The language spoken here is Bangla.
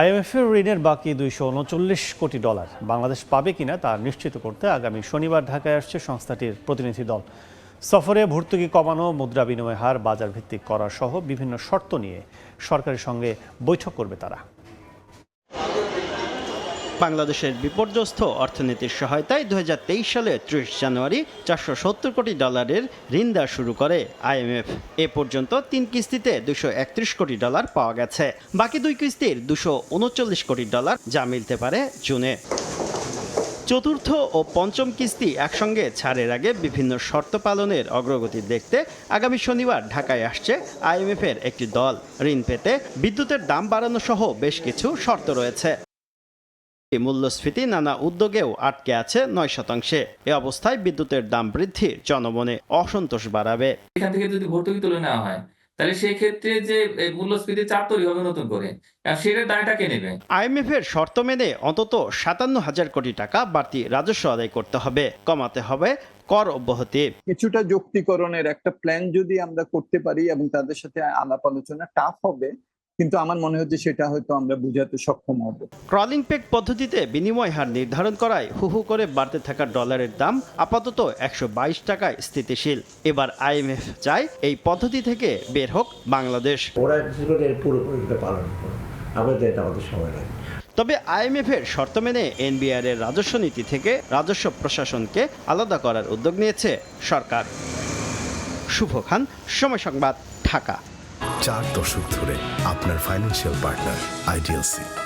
আইএমএফের ঋণের বাকি দুইশো উনচল্লিশ কোটি ডলার। বাংলাদেশ পাবে কিনা তা নিশ্চিত করতে আগামী শনিবার ঢাকায় আসছে সংস্থাটির প্রতিনিধি দল। সফরে ভর্তুকি কমানো, মুদ্রা বিনিময় হার বাজার ভিত্তিক করা সহ বিভিন্ন শর্ত নিয়ে সরকারের সঙ্গে বৈঠক করবে তারা। বাংলাদেশের বিপর্যস্ত অর্থনীতির সহায়তায় দু হাজার তেইশ সালে ত্রিশ জানুয়ারি চারশো সত্তর কোটি ডলারের ঋণ দেওয়া শুরু করে আইএমএফ এ পর্যন্ত তিন কিস্তিতে দুশো একত্রিশ কোটি ডলার পাওয়া গেছে। বাকি দুই কিস্তির দুশো উনচল্লিশ কোটি ডলার যা মিলতে পারে জুনে। চতুর্থ ও পঞ্চম কিস্তি একসঙ্গে ছাড়ের আগে বিভিন্ন শর্ত পালনের অগ্রগতি দেখতে আগামী শনিবার ঢাকায় আসছে আইএমএফের একটি দল। ঋণ পেতে বিদ্যুতের দাম বাড়ানো সহ বেশ কিছু শর্ত রয়েছে। মূল্যস্ফীতি নানা উদ্যোগেও আটকে আছে নয় শতাংশে। এ অবস্থায় বিদ্যুতের দাম বৃদ্ধি জনমনে অসন্তোষ বাড়াবে। এখান থেকে যদি ভর্তুকি তুলে নেওয়া হয় তাহলে সেই ক্ষেত্রে যে মূল্যস্ফীতির চাপ তৈরি হবে নতুন করে আর সেটার দায়টা কে নেবে? আইএমএফ এর শর্ত মেনে অন্তত সাতান্ন হাজার কোটি টাকা বাড়তি রাজস্ব আদায় করতে হবে কমাতে হবে কর অব্যাহতি। কিছুটা যুক্তিকরণের একটা প্ল্যান যদি আমরা করতে পারি এবং তাদের সাথে আলাপ আলোচনা টাফ হবে কিন্তু আমার মনে হচ্ছে সেটা হয়তো আমরা বুঝাতে সক্ষম হব। ক্রলিং পেক পদ্ধতিতে বিনিময় হার নির্ধারণ করায় হু হু করে বাড়তে থাকা ডলারের দাম আপাতত একশো বাইশ টাকায় স্থিতিশীল। এবার আইএমএফ চায় এই পদ্ধতি থেকে বের হোক বাংলাদেশ। ওরা পুরোপুরিটা পালন করে আমাদের এটা আমাদের সময় লাগে তবে আইএমএফ এর শর্ত মেনে এনবিআর এর রাজস্ব নীতি থেকে রাজস্ব প্রশাসনকে আলাদা করার উদ্যোগ নিয়েছে সরকার। শুভ খান সময় সংবাদ ঢাকা। চার দশক ধরে আপনার ফাইন্যান্সিয়াল পার্টনার আইডিএলসি